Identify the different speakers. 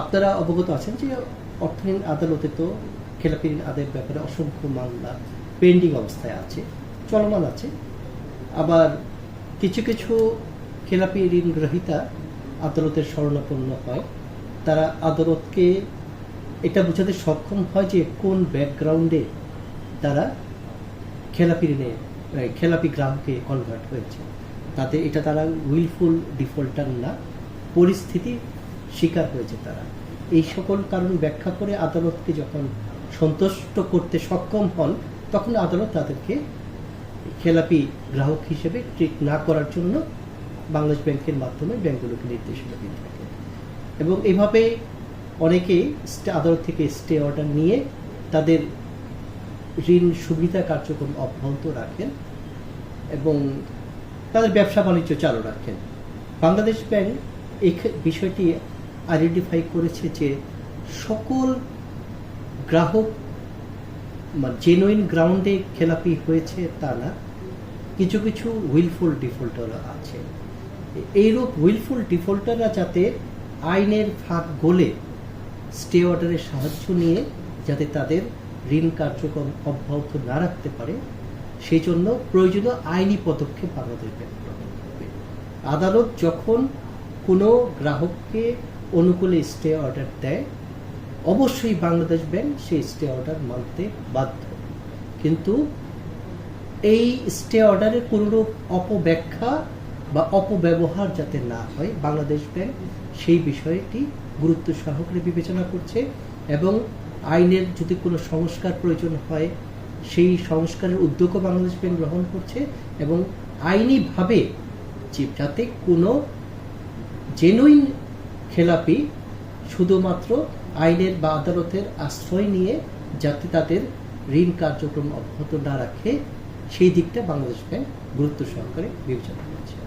Speaker 1: আপনারা অবগত আছেন যে অর্থহীন আদালতে তো খেলাপি ঋণ আদায়ের ব্যাপারে অসংখ্য মামলা পেন্ডিং অবস্থায় আছে, চলমান আছে। আবার কিছু কিছু খেলাপি ঋণ গ্রহীতা আদালতের শরণাপন্ন হয়। তারা আদালতকে এটা বোঝাতে সক্ষম হয় যে কোন ব্যাকগ্রাউন্ডে তারা খেলাপি ঋণে খেলাপি গ্রাহকে কনভার্ট হয়েছে। তাতে এটা তারা উইলফুল ডিফল্টার না। পরিস্থিতি শিকার হয়েছে তারা। এই সকল কারণ ব্যাখ্যা করে আদালতকে যখন সন্তুষ্ট করতে সক্ষম হন, তখন আদালত তাদেরকে খেলাপি গ্রাহক হিসেবে ট্রিট না করার জন্য বাংলাদেশ ব্যাংকের মাধ্যমে ব্যাংকগুলোকে নির্দেশনা দিয়ে থাকে। এবং এভাবে অনেকেই আদালত থেকে স্টে অর্ডার নিয়ে তাদের ঋণ সুবিধা কার্যক্রম অব্যাহত রাখেন এবং তাদের ব্যবসা বাণিজ্য চালু রাখেন। বাংলাদেশ ব্যাংক এই বিষয়টি আইডেন্টিফাই করেছে যে সকল গ্রাহক জেনুইন গ্রাউন্ডে খেলাপি হয়েছে তা না, কিছু কিছু উইলফুল ডিফল্টার আছে। এইরূপ উইলফুল ডিফল্টাররা যাতে আইনের ফাঁক গোলে স্টে অর্ডারের সাহায্য নিয়ে যাতে তাদের ঋণ কার্যক্রম অব্যাহত না রাখতে পারে, সেই জন্য প্রয়োজনীয় আইনি পদক্ষেপ ব্যাংক আদালত যখন কোনো গ্রাহককে অনুকূলে স্টে অর্ডার দেয়। অবশ্যই বাংলাদেশ ব্যাংক সেই স্টে অর্ডার মানতে বাধ্য। কিন্তু এই স্টে অর্ডারের কোনরূপ অপব্যাখ্যা বা অপব্যবহার যাতে না হয়, বাংলাদেশ ব্যাংক সেই বিষয়টি গুরুত্ব সহকারে বিবেচনা করছে এবং আইনের যদি কোনো সংস্কার প্রয়োজন হয়, সেই সংস্কারের উদ্যোগও বাংলাদেশ ব্যাংক গ্রহণ করছে এবং আইনিভাবে যাতে কোনো জেনুইন খেলাপি শুধুমাত্র আইনের বা আদালতের আশ্রয় নিয়ে যাতে তাদের ঋণ কার্যক্রম অব্যাহত না রাখে, সেই দিকটা বাংলাদেশ ব্যাংক গুরুত্ব সহকারে বিবেচনা করছে।